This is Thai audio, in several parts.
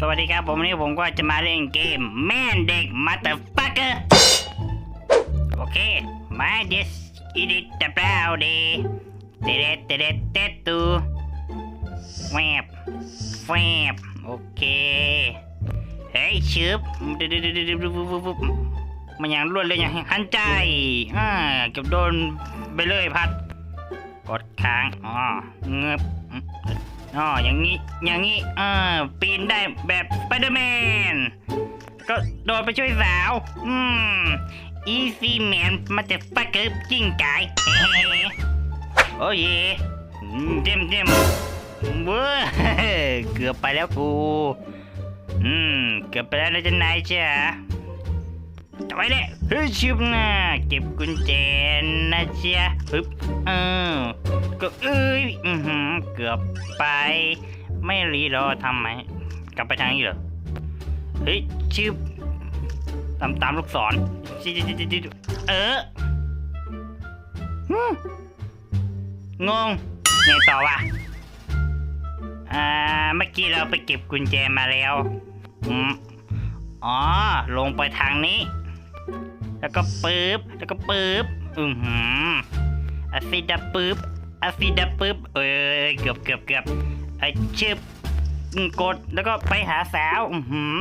สวัสดีครับผมวันนี้ผมก็จะมาเล่นเกมแม่นเด็กมาเตอร์ฟักเกอร์โอเคมาเดสอีดิตตะเปล่าดีเตเดเตเดเตตูแวบแวบโอเคเฮ้ยชืบมันอย่างรวดเลยอย่างหันใจอ่าเกือบโดนไปเลยพัดกดค้างอ๋อ อ๋ออย่างนี้ อย่างนี้เออปีนได้แบบสไปเดอร์แมน ก็โดดไปช่วยสาว อืม อีซี่แมนมาจะฟักเกิบจิ้งไก่เฮ้โอ้ยอืมเจมเจมเว้อเกือบไปแล้วกู อืม เกือบไปแล้วนะจ๊ะนายจ้ะจะไว้เลยฮ้ยชิบนะเก็บกุญแจนะจ๊ะฮึบเออ ก็เอ้ยอือหือเกือบไป ไม่รีรอทำไหม กลับไปทางนี้เหรอ เฮ้ยชิบตามตามลูกศรชิชิชิชิเอองงไงต่อวะอ่าเมื่อกี้เราไปเก็บกุญแจมาแล้วอ๋อ ลงไปทางนี้ แล้วก็ปึ๊บ แล้วก็ปึ๊บ อือหืออาซิดาปึ๊บ อาซิดาปึ๊บเอ้ยเกือบเกือบเกือบไอชึบอืมกดแล้วก็ไปหาสาวอือหือ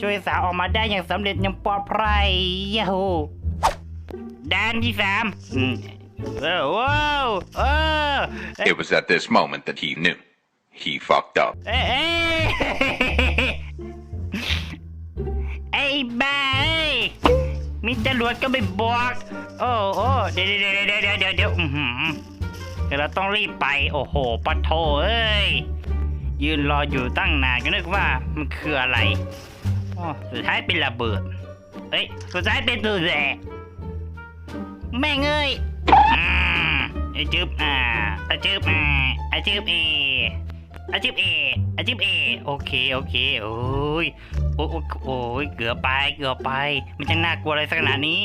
ช่วยสาวออกมาได้อย่างสำเร็จอย่างปลอดภัยยาฮูด้านที่สามอืมเออว้าวเออ It was at this moment that he knew. He fucked up. เอ้ยเอ้ยไอ้บ้าเอ้ยมีตำรวจก็ไม่บอก โอ้โอ้เดี๋ยวเดี๋ยวเดี๋ยวเดี๋ยวเดี๋ยว เดี๋ยวเราต้องรีบไป โอ้โหปะโถเอ้ย ยืนรออยู่ตั้งนานก็นึกว่ามันคืออะไรอ๋อสุดท้ายเป็นระเบิด เอ้ย สุดท้ายเป็นตัวแสแม่งเอ้ยอืมไอจึบอ่าไอจึบอ่าไอจึบเอไอาชีพเอไอาชีพเอ โอเค โอเค โอ้ย โอ้โอ้โอ้ยเกือบไป เกือบไป มันจะน่ากลัวอะไรสักขนาดนี้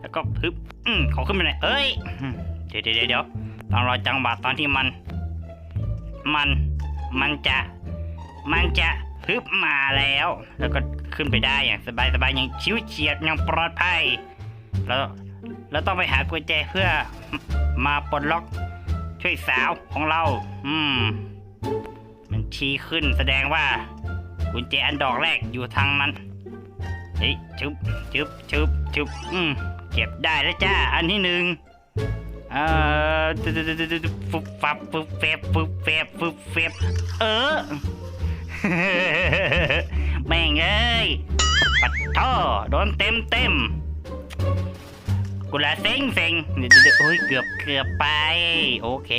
แล้วก็ฮึบ อืมขอขึ้นไปหน่อยเอ้ย เดี๋ยวเดี๋ยวเดี๋ยว ต้องรอจังหวะตอนที่มัน มันมันจะ มันจะฮึบมาแล้ว แล้วก็ขึ้นไปได้อย่างสบายสบายอย่างชิวเฉียดอย่างปลอดภัยแล้วเราต้องไปหากุญแจเพื่อมาปลดล็อกช่วยสาวของเรา อืม มันชี้ขึ้นแสดงว่า กุญแจอันดอกแรกอยู่ทางนั้นเฮ้ยชึบชึบชึบชึบอืมเก็บได้แล้วจ้า อันที่หนึ่ง เออฟึบฟับฟึบเฟบฟึบเฟบฟึบเฟบเออ แม่งเอ้ย ปัดท่อโดนเต็มเต็มกูละเซ็งเซ็งเดี๋ยวเดี๋ยวโอ้ยเกือบเกือบไป โอเค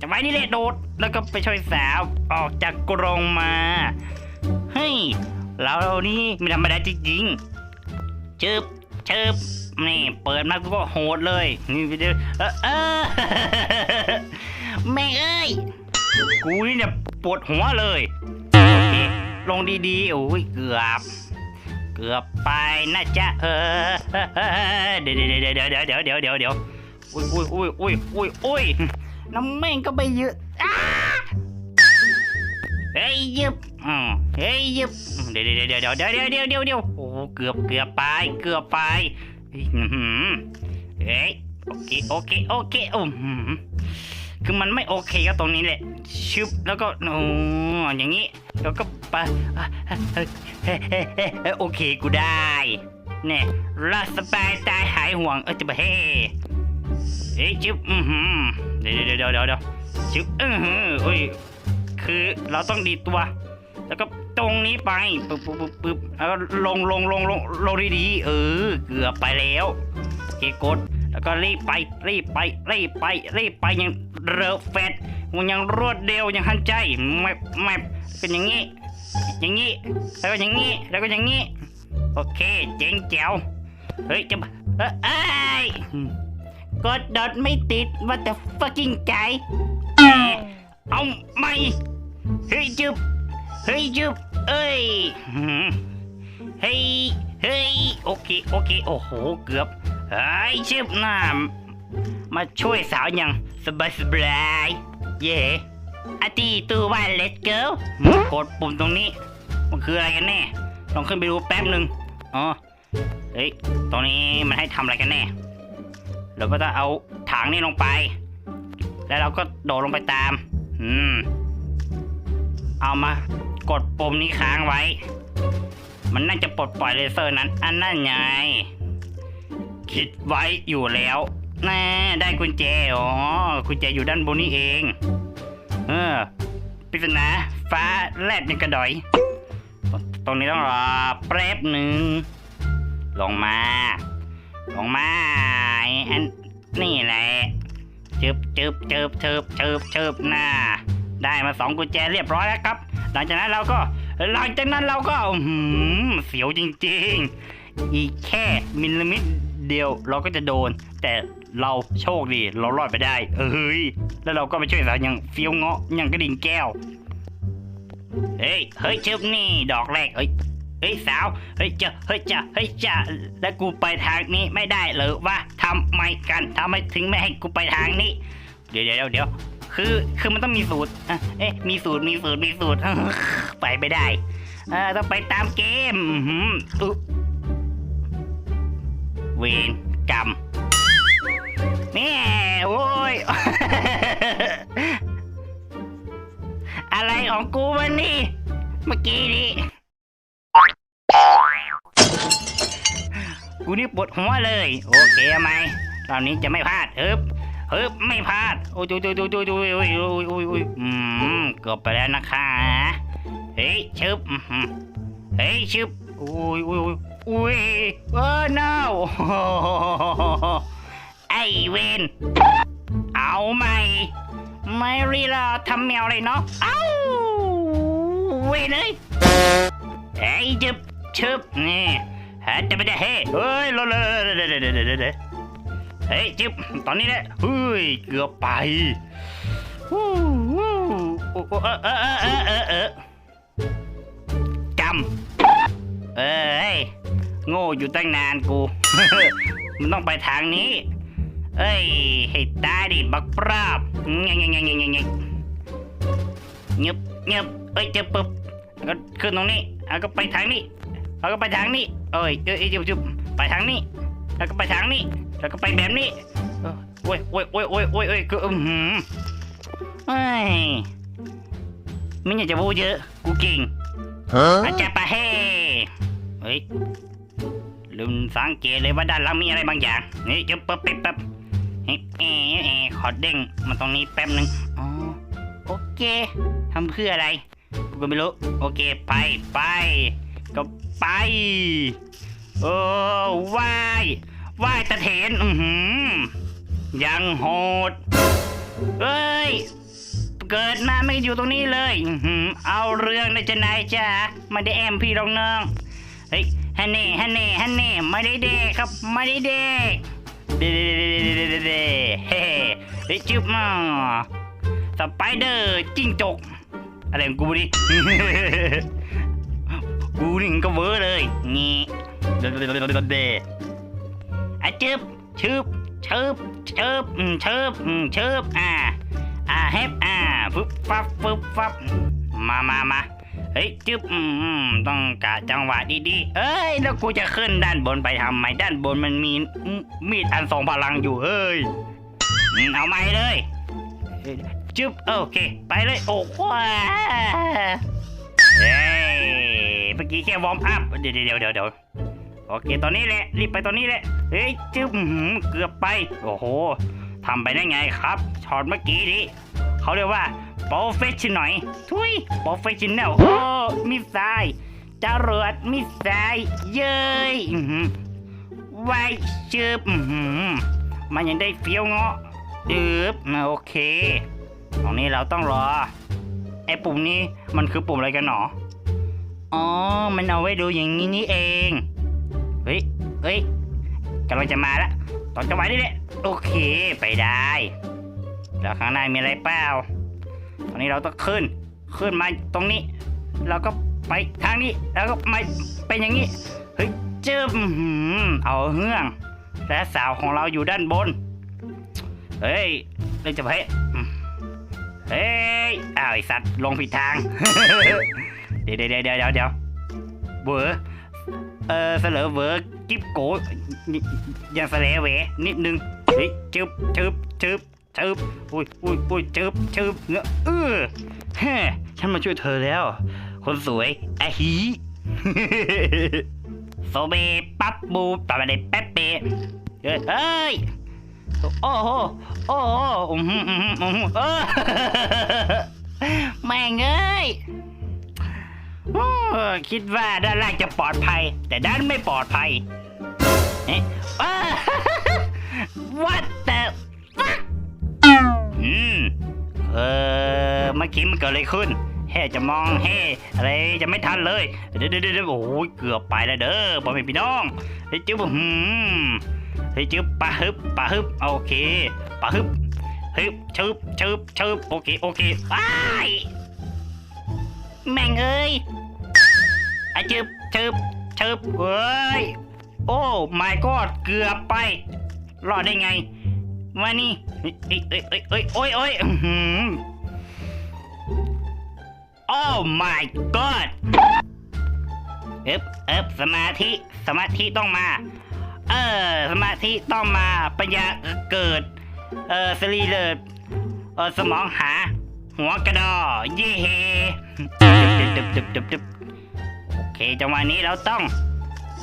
จะไว้นี่แหละโดด แล้วก็ไปช่วยสาวออกจากกรงมาเฮ้ยเรานี่ไม่ธรรมดาจริงๆจึบ ชึบนี่เปิดมากูก็โหดเลยนี่ไปดูเออเออแม่เอ้ยกูนี่เนี่ยปวดหัวเลยโอเคลงดีๆโอ้ยเกือบ เกือบไปนะจ๊ะเออเดี๋ยวเดี๋ยวเดี๋ยวเดี๋ยวเดี๋ยวเดี๋ยวเดี๋ยวเดี๋ยวอุ้ยอุ้ยอุ้ยอุ้ยอุ้ยอุ้ยน้ำแม่งก็ไปเยอะเฮ้ยยึบอืมเฮ้ยยึบเดี๋ยวเดี๋ยวเดี๋ยวเดี๋ยวเดี๋ยวเดี๋ยวเดี๋ยวเดี๋ยวเดี๋ยวโอ้ เกือบเกือบไป เกือบไปเฮ้ยอื้อหือเฮ้ยโอเคโอเคโอเคอือหือคือมันไม่โอเคก็ตรงนี้แหละชึบแล้วก็โอ้อย่างนี้แล้วก็ไปโอเคกูได้เนี่ยรัสบายตายหายห่วงเออจะไปเฮ้เฮ้ยจุ๊บอือหือเดี๋ยวเดี๋ยวเดี๋ยวเดี๋ยวเดี๋ยวจุ๊บอือหือเอ้ยคือเราต้องดีตัว แล้วก็ ตรงนี้ไปปึ๊บปึ๊บปึ๊บปึ๊บแล้วก็ลงลงลงลงลงดีๆเออ เกือบไปแล้วโอเคกดแล้วก็รีบไปรีบไปรีบไปรีบไปย่างเร็วแฟดมันยังรวดเร็วย่างทันใจไม่ไม่เป็นอย่างนี้ อย่างนี้แล้วก็อย่างนี้แล้วก็อย่างนี้โอเคเจ๋งแจ๋วเฮ้ยจะเอ้ยเอ้กดดอทไม่ติดว่าแต่ fucking ใจเอ้ยเอาไม่เฮ้ยจุบเฮ้ยจุบ เอ้ยเฮ้ยเฮ้ยโอเคโอเคโอ้โหเกือบเฮ้ยจุบน้ามาช่วยสาวอย่างสบายสบายเย่อาตีตัวว่า let's go กดปุ่มตรงนี้ มันคืออะไรกันแน่ลองขึ้นไปดูแป๊บหนึ่งอ๋อเฮ้ยตรงนี้มันให้ทำอะไรกันแน่เราก็จะเอาถังนี่ลงไป แล้วเราก็โดดลงไปตาม อืม เอามา กดปุ่มนี้ค้างไว้ มันน่าจะปลดปล่อยเลเซอร์นั้น อันนั่นไง คิดไว้อยู่แล้วแน่ได้กุญแจ อ๋อ กุญแจอยู่ด้านบนนี่เอง เออปริศนาฟ้าแลบยังกระดอย ตรงนี้ต้องรอแป๊บหนึ่ง ลงมา ลงมาอันนี่แหละจึบจึบจึบจึบจึบจึบหน้า ได้มาสองกุญแจเรียบร้อยแล้วครับ หลังจากนั้นเราก็ หลังจากนั้นเราก็หือเสียวจริง ๆ อีกแค่มิลลิเมตรเดียวเราก็จะโดน แต่เราโชคดีเรารอดไปได้ เอ้ยแล้วเราก็ไปช่วยสาวอย่างเฟี้ยวเงาะอย่างกระดิ่งแก้วเฮ้ยเฮ้ยชึบนี่ดอกแรกเฮ้ยเฮ้ยสาวเฮ้ยเจ้าเฮ้ยเจ้าเฮ้ยจ้าแล้วกูไปทางนี้ไม่ได้หรือวะทำไมกันทำไมถึงไม่ให้กูไปทางนี้ เดี๋ยวเดี๋ยวเดี๋ยว คือคือมันต้องมีสูตรอะเอ๊ะมีสูตรมีสูตรมีสูตรไปไม่ได้เออต้องไปตามเกมเวรกรรมแม่โอ้ยอะไรของกูวันนี้เมื่อกี้นี้กูนี่ปวดหัวเลย โอเคไหมรอบนี้จะไม่พลาดเฮ้บ เฮ้บไม่พลาดโอ้ยโอ้ยโอ้ยโอ้ยโอ้ยโอ้ยโอ้ยโอ้ยโอ้ยอืมเกือบไปแล้วนะคะเฮ้ยชึบเฮ้ยชึบโอ้ยโอ้ยโอ้ยโอ้ยเออ no ไอเวนเอาไหมไม่รีรอทำแมวเลยเนาะเอ้าเวนเลยเฮ้ยชึบชึบนี่ฮะจะไม่ได้เฮ้ยเฮ้ยรถเลย เฮ้ยจิ๊บตอนนี้แหละเฮ้ยเกือบไปฮู้ฮู้เออเออเออเออเออจำเอ้ยโง่อยู่ตั้งนานกู มันต้องไปทางนี้ เอ้ยให้ตายดิบักปราบเงี้ยเงี้ยเงี้ยเงี้ยเงี้ยเงียบเงียบเอ้ยเจ็บปึ๊บก็ขึ้นตรงนี้แล้วก็ไปทางนี้แล้วก็ไปทางนี้เอ้ยเอ้ยจุบจุบไปทางนี้ แล้วก็ไปทางนี้ แล้วก็ไปแบบนี้เออโอ้ยโอ้ยโอ้ยโอ้ยโอ้ยโอ้ยคืออือหือเอ้ยไม่อยากจะพูดเยอะ กูเก่งอาจารย์ปะเฮ้เฮ้ยลืมสังเกตเลยว่าด้านหลังมีอะไรบางอย่างนี่จะปั๊บปั๊บปั๊บเฮ้ยเอ๋เอ๋ขอเด้งมาตรงนี้แป๊บหนึ่งอ๋อโอเคทำเพื่ออะไรกูก็ไม่รู้โอเคไปไปก็ไปโอ้ว่าย ว่ายตะเถนอือหือ ยังโหด เอ้ย เกิดมาไม่อยู่ตรงนี้เลย อือหือ เอาเรื่องนะจะนายจ้าไม่ได้แอมพี่รองน้อง เฮ้ยฮันนี่ฮันนี่ฮันนี่ไม่ได้เด็กครับไม่ได้เด็กเด้เดเด้เดเด้เดเฮ้เฮ้ยจุ๊บมาสไปเดอร์จิ้งจก อะไรของกูดิกูนี่ก็เวอร์เลยงี้เดเดเดเดเด อะจึบชึบชึบชึบอืมชึบอืมชึบอ่าอ่าเฮฟอ่าฟึบฟับฟึบฟับมามามาเฮ้ยจึบอืมอืมต้องกะจังหวะดีๆเอ้ย แล้วกูจะขึ้นด้านบนไปทำไมด้านบนมันมีมีดอันทรงพลังอยู่เฮ้ยเอาไม่เลยจึบโอเค ไปเลยโอ้โหเฮ้ยเมื่อกี้แค่วอร์มอัพเดี๋ยวเดี๋ยวเดี๋ยวเดี๋ยว โอเคตอนนี้แหละ รีบไปตอนนี้แหละ เฮ้ยจึ๊บเกือบไป โอ้โหทำไปได้ไงครับช็อตเมื่อกี้นี้เขาเรียกว่า professional ทุย professional โอ้มิสไซล์จรวดมิสไซเย้ยไว้ชืบมันยังได้เฟี้ยวเงาะจืบโอเค ตรงนี้เราต้องรอ ไอ้ปุ่มนี้มันคือปุ่มอะไรกันหนอ อ๋อ มันเอาไว้ดูอย่างนี้นี่เอง เฮ้ยกำลังจะมาแล้วตอนจะไหวนี่แหละโอเคไปได้แล้วข้างในมีอะไรเปล่าตอนนี้เราต้องขึ้น ขึ้นมาตรงนี้แล้วก็ไปทางนี้ แล้วก็มาเป็นอย่างนี้ เฮ้ยเจิมเอาเฮื่อง และสาวของเราอยู่ด้านบน เฮ้ยเรื่องจะไปเฮ้ยอ้าวไอสัตว์ลงผิดทาง เดี๋ยวเดี๋ยวเดี๋ยวเดี๋ยวเดี๋ยวเวอร์เออเสลอเวอร์ กิ๊บโกยังเสลเหวนิดนึงเฮ้ยจึบจึบจึบจึบอุ้ยอุ้ยอุ้ยจึบจึบเงือเออแฮ่ฉันมาช่วยเธอแล้ว คนสวยอะฮีโซเบปั๊บบูปะบะเดแป๊บเปะเอ้ยเอ้ยโอ้โหโอ้โหอืมอืมอืมอืมเออแม่งเอ้ยคิดว่าด้านล่างจะปลอดภัย แต่ด้านไม่ปลอดภัย What the fuck อืมเออเมื่อกี้มันเกิดอะไรขึ้นแฮ่จะมองแฮ่อะไรจะไม่ทันเลยเดี๋ยวเดี๋ยวเดี๋ยวโอ้ยเกือบไปแล้วเด้อพ่อม่พี่น้องเฮ้ยจิ๊บหืมเฮ้ยจิ๊บปะฮึบปะฮึบโอเคปะฮึบฮึบชึบชึบชึบโอเคโอเคไปแม่งเอ้ยอะจึบชึบชึบเอ้ย โอ้ my god เกือบไป รอดได้ไงมานี่เอ้ยเอ้ยเอ้ยเอ้ยเอ้ยโอ้ยโอ้ยอื้อหือ Oh my god เอ๊บเอ๊บสมาธิ สมาธิต้องมา เออ สมาธิต้องมา ปัญญาเกิด เออสรีเลิศเออสมองหา หัวกระดอ เย่เฮดึบดึบดึบดึบดึบโอเค จังหวะนี้เราต้อง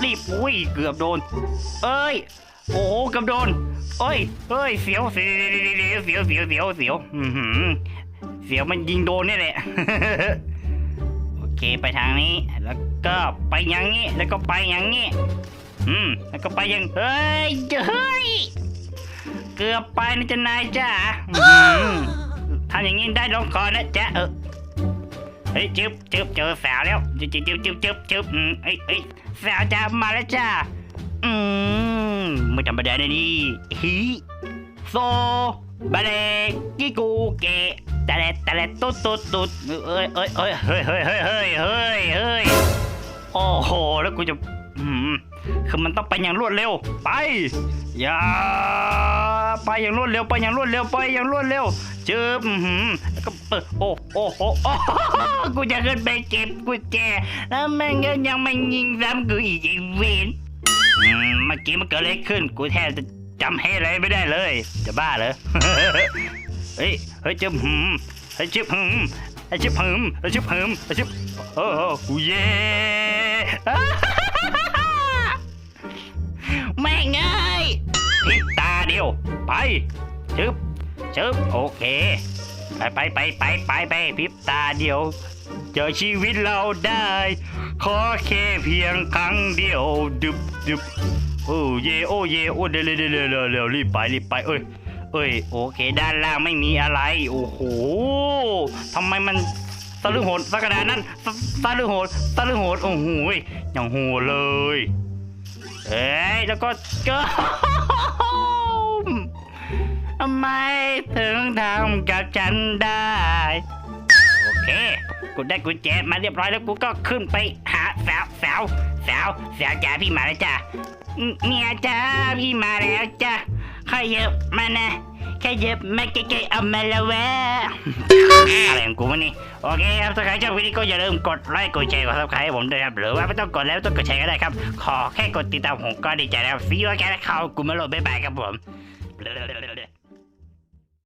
รีบอุ้ยเกือบโดน เอ้ย โอ้โหเกือบโดน เอ้ยเอ้ยเสียวเสียวเสียวเสียวเสียวเสียวอือหือเสียวมันยิงโดนนี่แหละโอเคไปทางนี้แล้วก็ไปอย่างนี้แล้วก็ไปอย่างนี้อืมแล้วก็ไปอย่างเฮ้ยเฮ้ยเกือบไปนะจ๊ะนายจ้าอื้อหือทำอย่างนี้ได้ลงคอนะจ๊ะเออ เฮ้ยจึ๊บจึ๊บเจอสาวแล้วจึ๊บจึ๊บจึ๊บจึ๊บจึ๊บจึ๊บอืมเอ้ยเอ้ยสาวจ้ามาแล้วจ้าอืมไม่ธรรมดาเลยนี่ฮีโซบาเลกิกูเกะตะเลตะเลตุ๊ดตุ๊ดตุ๊ดเอ้ยเอ้ยเอ้ยเฮ้ยเฮ้ยเฮ้ยเฮ้ยเฮ้ยเฮ้ยโอ้โหแล้วกูจะอืมคือมันต้องไปอย่างรวดเร็ว ไปอย่าไปอย่างรวดเร็วไปอย่างรวดเร็วไปอย่างรวดเร็วเจออือหือแล้วก็เปิดโอ้โอ้โอ้โอ้กูจะขึ้นไปเก็บกุญแจแล้วแม่งยังไม่ยิงซ้ำกูอีกไอ้เวนเมื่อกี้มันเกิดอะไรขึ้น กูแทบจะจำให้อะไรไม่ได้เลย จะบ้าเหรอเฮ้ยเฮ้ยจิบหืมเฮ้ยจิบหืมเฮ้ยจิบหืมเฮ้ยจิบหืมเฮ้ยจิบโอ้โหกูเย่แม่งเอ้ยพริบตาเดียวไปชึบชึบโอเค ไปไปไปไปไปไปพริบตาเดียว เจอชีวิตเราได้ ขอแค่เพียงครั้งเดียวดึบดึบโอ้เยโอ้เยโอ้เดี๋ยวเดี๋ยวเดี๋ยวเดี๋ยวรีบไปรีบไปเอ้ยเอ้ยโอเค ด้านล่างไม่มีอะไร โอ้โหทำไมมันตะลึงโหดสักกระดานั้นตะลึงโหดตะลึงโหดโอ้โหอย่างโหดเลยเอ้ยแล้วก็ก็ทำไมถึงทำกับฉันได้ โอเค กูได้กุญแจมาเรียบร้อยแล้วกูก็ขึ้นไปหาสาวสาวสาวสาวจ๋าพี่มาแล้วจ้ะเมียจ้าพี่มาแล้วจ้ะขยับมานะขยับมาใกล้ๆเอามาแล้วแวะอะไรของกูวะนี่โอเคครับถ้าใครชอบวิดีโอก็อย่าลืมกดไลค์กดแชร์กดซับสไครต์ให้ผมด้วยครับหรือว่าไม่ต้องกดแล้วต้องกดแชร์ก็ได้ครับ ขอแค่กดติดตามผมก็ดีใจแล้วซีโอแค่แล้วเข้ากูมาโหลดบ๊ายบายครับผม